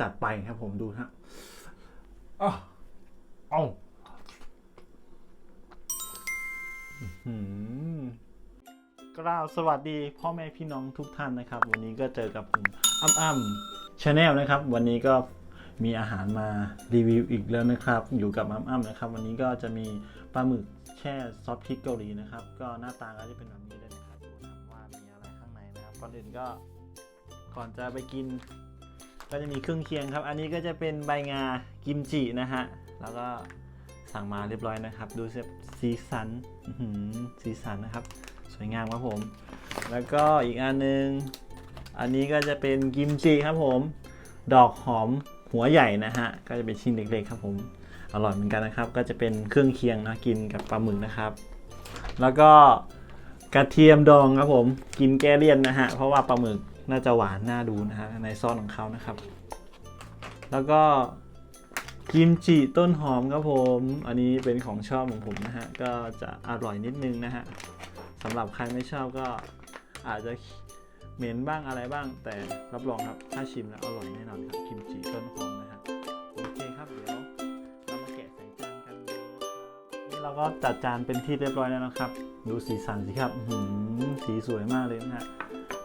จัดไปครับผมดูฮะอ้าวเอาอื้อหือกล่าวสวัสดีพ่อแม่พี่น้องทุกท่านนะครับ วันนี้ก็เจอกับผมอ้ำอ้ำชาแนลนะครับ วันนี้ก็มีอาหารมารีวิวอีกแล้วนะครับ อยู่กับอ้ำอ้ำนะครับ วันนี้ก็จะมีปลาหมึกแช่ซอสพริกเกาหลีนะครับ ก็หน้าตาก็จะเป็นแบบนี้เลยนะครับดูนะครับว่ามีอะไรข้างในนะครับก่อนอื่นก็ก่อนจะไปกิน ก็จะมีเครื่องเคียงครับ อันนี้ก็จะเป็นใบงากิมจินะฮะ แล้วก็สั่งมาเรียบร้อยนะครับ ดูสิสีสันหือสีสันนะครับ สวยงามครับผม แล้วก็อีกอันนึง อันนี้ก็จะเป็นกิมจิครับผม ดอกหอมหัวใหญ่นะฮะ ก็จะเป็นชิ้นเล็กๆครับผม อร่อยเหมือนกันนะครับ ก็จะเป็นเครื่องเคียงนะกินกับปลาหมึกนะครับ แล้วก็กระเทียมดองครับผม กินแก้เลี่ยนนะฮะ เพราะว่าปลาหมึก น่าจะหวานน่าดูนะฮะในซอสของเขานะครับ แล้วก็กิมจิต้นหอมครับผม อันนี้เป็นของชอบของผมนะฮะ ก็จะอร่อยนิดนึงนะฮะสำหรับใครไม่ชอบก็อาจจะเหม็นบ้างอะไรบ้าง แต่รับรองครับถ้าชิมแล้วอร่อยแน่นอนครับกิมจิต้นหอมนะฮะโอเคครับเดี๋ยวเรามาแกะใส่จานกันเลยนะครับนี่เราก็จัดจานเป็นที่เรียบร้อยแล้วนะครับ ดูสีสันสิครับหือสีสวยมากเลยนะฮะ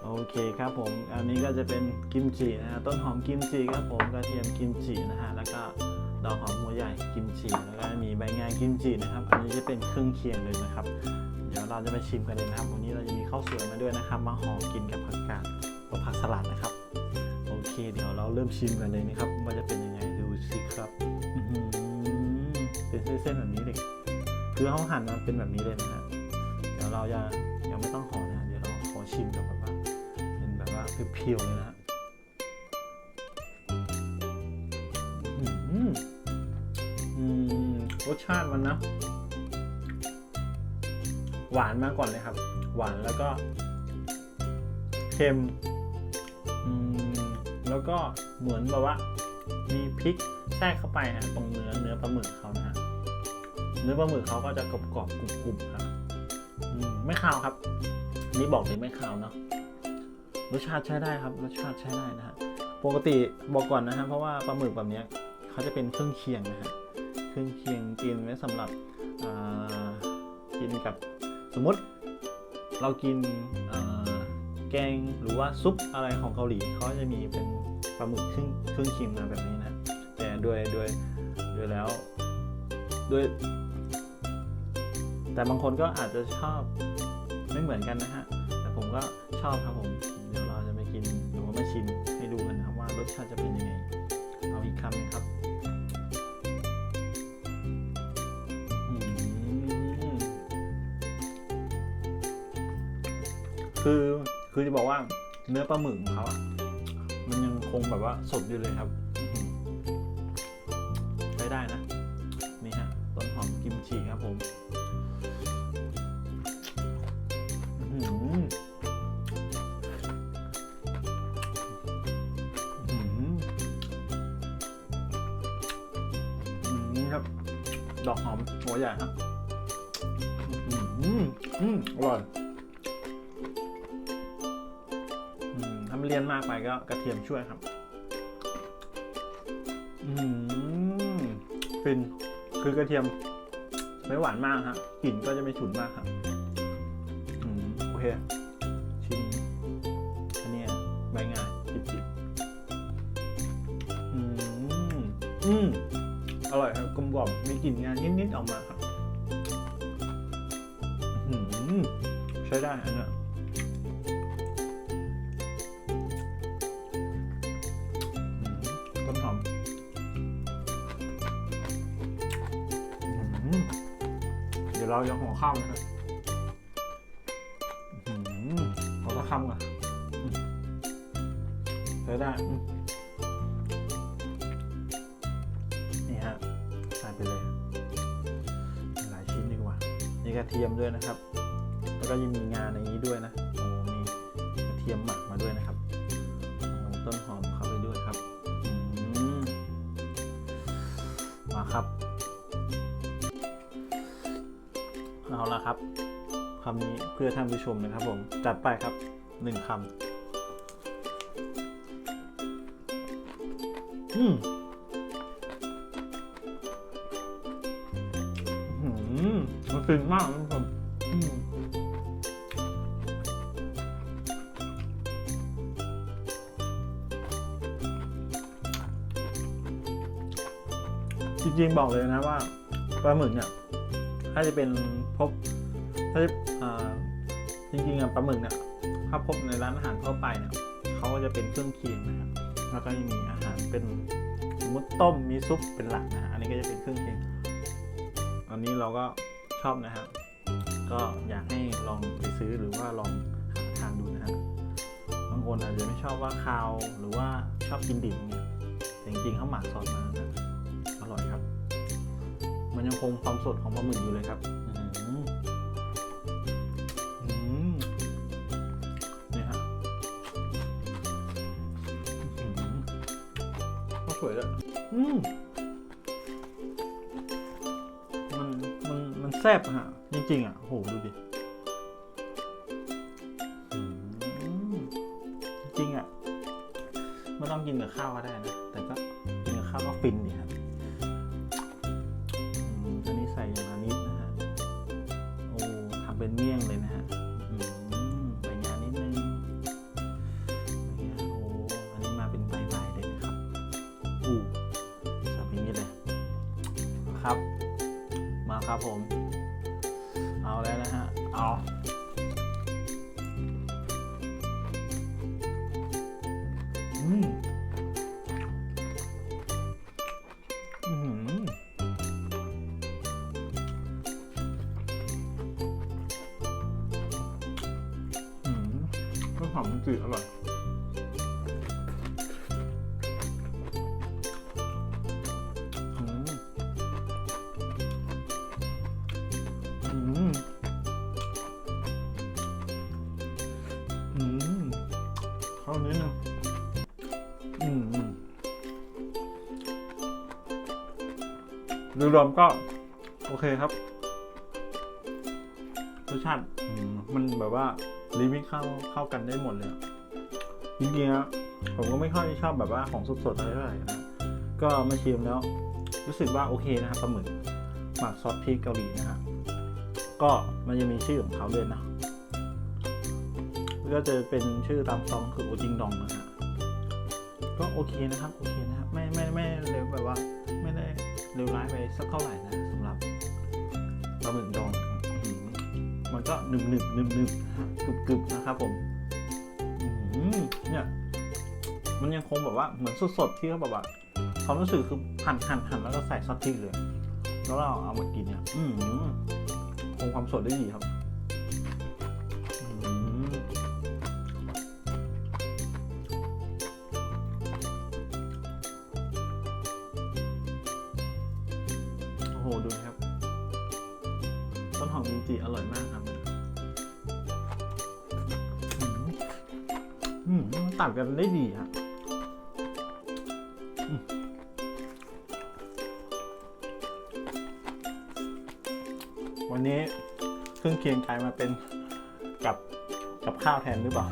โอเคครับผม อันนี้ก็จะเป็นกิมจินะฮะต้นหอมกิมจิครับผมกระเทียมกิมจินะฮะแล้วก็ดอกหอมหัวใหญ่กิมจิแล้วก็มีใบงากิมจินะครับ อันนี้จะเป็นเครื่องเคียงเลยนะครับ เดี๋ยวเราจะไปชิมกันเลยนะครับวันนี้เราจะมีข้าวสวยมาด้วยนะครับ มาห่อกินกับผักกาดกับผักสลัดนะครับ โอเค เดี๋ยวเราเริ่มชิมกันเลยนะครับว่าจะเป็นยังไงดูสิครับเป็นเส้นๆแบบนี้เลยคือเขาหั่นมาเป็นแบบนี้เลยนะฮะเดี๋ยวเราจะยังไม่ต้องห่อ คียวนะฮะรสชาติมันนะ หวานมาก่อนเลยครับ หวานแล้วก็เค็มแล้วก็เหมือนแบบว่า มีพริกแทรกเข้าไปฮะตรงเนื้อเนื้อปลาหมึกเขานะฮะเนื้อปลาหมึกเขาก็จะกรอบๆกรุบๆครับไม่คาวครับนนี่บอกเลยไม่คาวเนาะ รสชาติใช้ได้ครับ รสชาติใช้ได้นะฮะปกติบอกก่อนนะฮะเพราะว่าปลาหมึกแบบนี้เขาจะเป็นเครื่องเคียงนะฮะเครื่องเคียงกินไว้สำหรับกินกับสมมติเรากินแกงหรือว่าซุปอะไรของเกาหลีเขาจะมีเป็นปลาหมึกเครื่องเครื่องเคียงมาแบบนี้นะแต่โดยโดยโดยแล้วโดยแต่บางคนก็อาจจะชอบไม่เหมือนกันนะฮะ แต่ผมก็ชอบครับผม ชิมให้ดูกันนะครับว่ารสชาติจะเป็นยังไง เอาอีกคำหนึงครับอืมคือคือจะบอกว่าเนื้อปลาหมึกของเขาอะมันยังคงแบบว่าสดอยู่เลยครับอื้อหือใช้ได้นะ นี่ฮะต้นหอมกิมจิครับผม ดอกหอมหัวใหญ่ครับอื้อหืออืมอร่อยอืมถ้ามันเลี่ยนมากไปก็กระเทียมช่วยครับ อืมฟินคือกระเทียมไม่หวานมากฮะกลิ่นก็จะไม่ฉุนมากครับอืมโอเคชิมอันเนี้ยใบงาจิบจิบอืมอืมอร่อยครับกลมกล่อมมี กลิ่นงานิดๆออกมาครับอืมใช้ได้อันเนี้ยอืมต้นหอมอืมเดี๋ยวเรายังห่อข้าวนะครับอืมขอสักคำก่อนอืมใช้ได้ ทียมด้วยนะครับ แล้วก็ยังมีงานในนี้ด้วยนะโอ้มีกระเทียมหมักมาด้วยนะครับต้นหอมเข้าไปด้วยครับมมาครับเอาละครับคำนี้เพื่อท่านผู้ชมนะครับ ผมจัดไปครับหนึ่งคำอืม ฟินมากนะครับอืมจริงๆบอกเลยนะว่าปลาหมึกเนี่ยถ้าจะเป็นพบถ้าจะจริงๆอะปลาหมึกเนี่ยถ้าพบในร้านอาหารทั่วไปเนี่ยเขาก็จะเป็นเครื่องเคียงนะครับแล้วก็จะมีอาหารเป็นสมมติต้มมีซุปเป็นหลักนะฮะอันนี้ก็จะเป็นเครื่องเคียงอันนี้เราก็ อบนะครับ ก็อยากให้ลองไปซื้อหรือว่าลองหาทานดูนะฮะบางคนอาจจะไม่ชอบว่าคาวหรือว่าชอบกินดิบเนี่ยแต่จริงๆเขาหมักซอสมานะอร่อยครับ มันยังคงความสดของปลาหมึกอยู่เลยครับอืมอื ซ่บฮะจริงๆอะโหดูดิจริงอะไม่ต้องกินกับข้าวก็ได้นะ แต่ก็กินกับข้าวก็ฟินดีครับอันนี้ใส่อย่างนิดนะฮะโอ้ทำเป็นเมี่ยงเลย มจืดอร่อยอืมอืมอืมเข้านิดนึงอืมโดยรวมก็ โอเคครับรสชาติมันแบบว่า ลิมิตเข้าเข้ากันได้หมดเลยจริงๆผมก็ไม่ค่อยชอบแบบว่าของสดๆอะไรเท่าไหร่นะก็มาชิมแล้ว รู้สึกว่าโอเคนะครับปลาหมึกหมักซอสพริกเกาหลีนะฮะก็มันจะมีชื่อของเขาด้วยนะก็จะเป็นชื่อตามซองคือโอจิงดองนะฮะก็โอเคนะครับโอเคนะครับไม่ไม่ไม่เร็วแบบว่า ไม่ได้เร็วร้ายไปสักเท่าไหร่นะสำหรับปลาหมึกดอง มันก็หนึบหนึบหนึบหนึบกรึบกรึบนะครับผมเนี่ยมันยังคงแบบว่าเหมือนสดๆที่เขาแบบว่าความรู้สึกคือหั่นหั่นหั่นแล้วก็ใส่ซอสพริกเลย แล้วเราเอามากินเนี่ย อืมคงความสดได้ดีครับ มอืมมันตัดกันได้ดีครับวันนี้เครื่องเคียงกลายมาเป็นกับกับข้าวแทนหรือเปล่า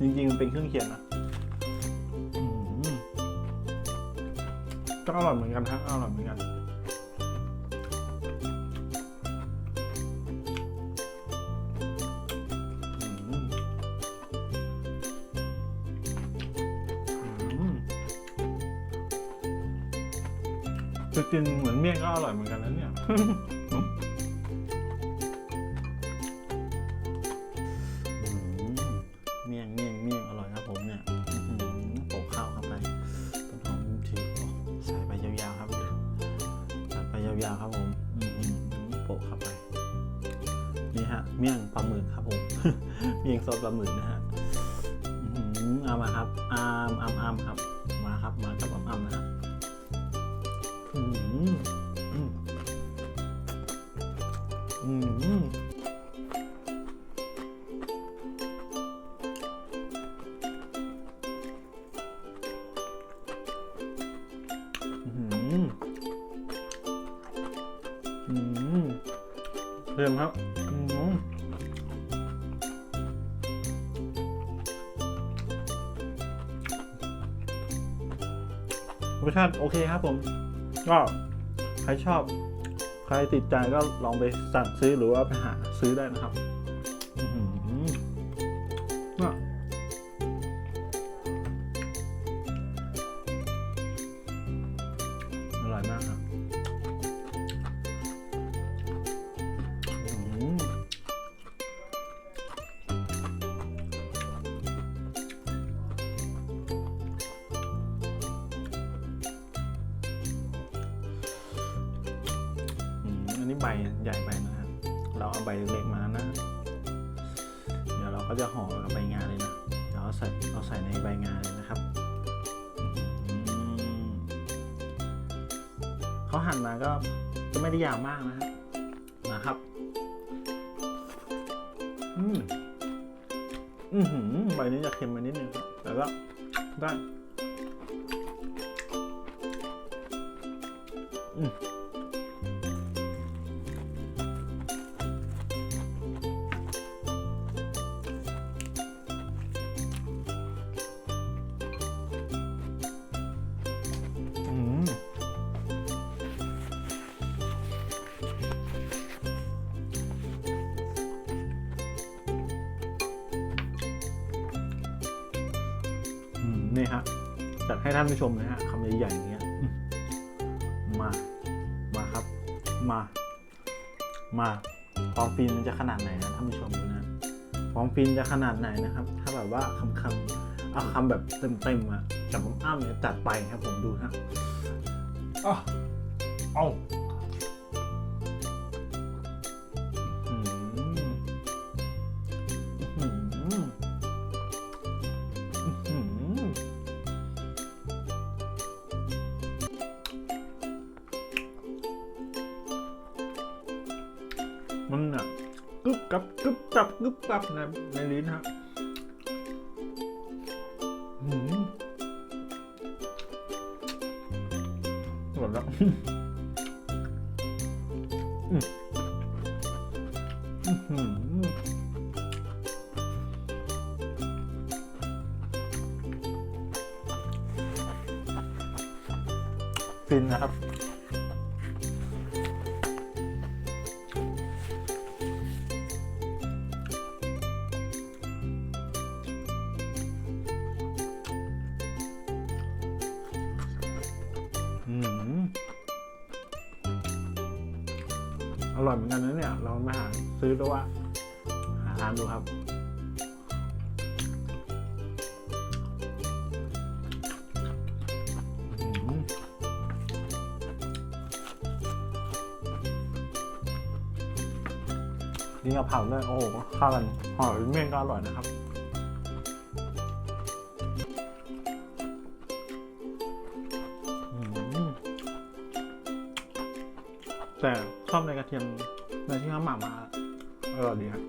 จริงๆมันเป็นเครื่องเคียงนะก็อร่อยเหมือนกันฮะอร่อยเหมือนกัน กินเหมือนเมี่ยงก็อร่อยเหมือนกันนะเนี่ยเมี่ยงเมี่ยงเมี่ยงอร่อยครับผมเนี่ยโปะข้าวเข้าไปต้นหอมถือใส่ไปยาวๆครับใส่ไปยาวๆครับผมอืมอืมอืมโปะเข้าไปนี่ฮะเมี่ยงปลาหมึกครับผมเมี่ยงซอสปลาหมึกนะฮะ เริ่มครับอืมสชาติโอเคครับผม ก็ใครชอบ ใครติดใจก็ลองไปสั่งซื้อหรือว่าไปหาซื้อได้นะครับ ใบใหญ่ไปนะครับเราเอาใบเล็กๆมานะ เดี๋ยวเราก็จะห่อกับใบงาเลยนะเดี๋ยวเราใส่เราใส่ในใบงาเลยนะครับเขาหั่นมาก็ก็ไม่ได้ยาวมากนะฮะนะครับ อืมอือหือใบนี้จะเค็มไปนิดนึงครับแต่ก็ได้ อืม นี่ฮะจัดให้ท่านผู้ชมนะฮะคำใหญ่ๆอย่างเงี้ยมามาครับ มา มาความฟินมันจะขนาดไหนนะท่านผู้ชมดูนะความฟินจะขนาดไหนนะครับ ถ้าแบบว่าคำคำๆเอาคำแบบเต็มๆอะกับผมอ้ามเนี่ยจัดไปครับผมดูนะอะเอา มันอะกึบกับกึบกับกึบกับในในลิ้นฮะอืมหมดแล้วอืมอื้อหือฟินนะครับาทานดูครับ นี่กะเพราด้วยโอ้โหข้ากันหอเป็นเมี่ยงก็อร่อยนะครับแต่ชอบในกระเทียมในที่เขาหมักมาอร่อยดีครับ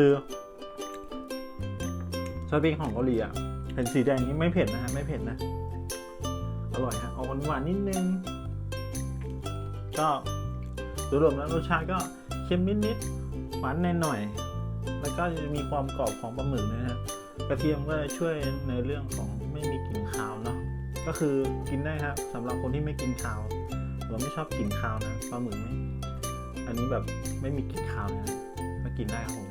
คือสปริงของเกาหลีอะเห็นสีแดงนี้ไม่เผ็ดนะฮะไม่เผ็ดนะ อร่อยฮะออกหวานนิดนึง ก็โดยรวมแล้วรสชาติก็เค็มนิดๆหวานหน่อยๆแล้วก็จะมีความกรอบของปลาหมึกนะฮะกระเทียมก็จะช่วยในเรื่องของไม่มีกลิ่นคาวเนาะก็คือกินได้ครับสำหรับคนที่ไม่กินคาวเราไม่ชอบกลิ่นคาวนะปลาหมึกไม่อันนี้แบบไม่มีกลิ่นคาวนะก็กินได้ครับผม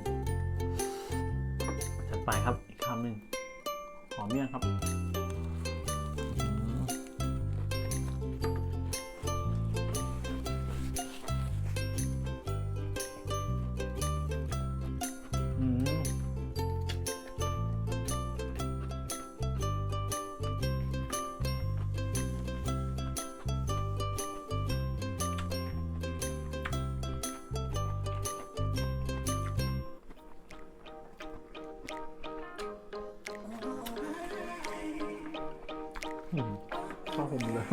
ไปครับ อีกคำหนึ่งหอมเมี่ยงครับ ผมเลย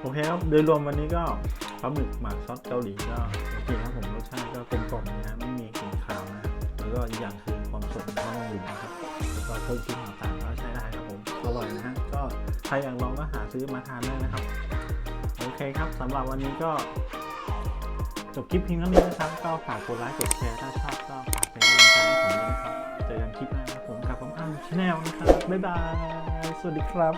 โอเคครับ โดยรวมวันนี้ก็ปลาหมึกหมักซอสเกาหลีก็โอเคครับผมรสชาติก็กลมกล่อมนะไม่มีกลิ่นคาวนะแล้วก็อีกอย่างคือความสดของข้าวหมูนะครับแล้วก็เครื่องปรุงต่าง ใครอยากลองก็หาซื้อมาทานได้นะครับ โอเคครับสำหรับวันนี้ก็ จบคลิปเพียงเท่านี้นะครับ ก็ฝากกดไลค์กดแชร์ถ้าชอบก็ฝากเป็นกำลังใจให้ผมด้วยนะครับ เจอกันคลิปหน้าครับผมกับผมอ้ำชาแนลนะครับ บ๊ายบาย สวัสดีครับ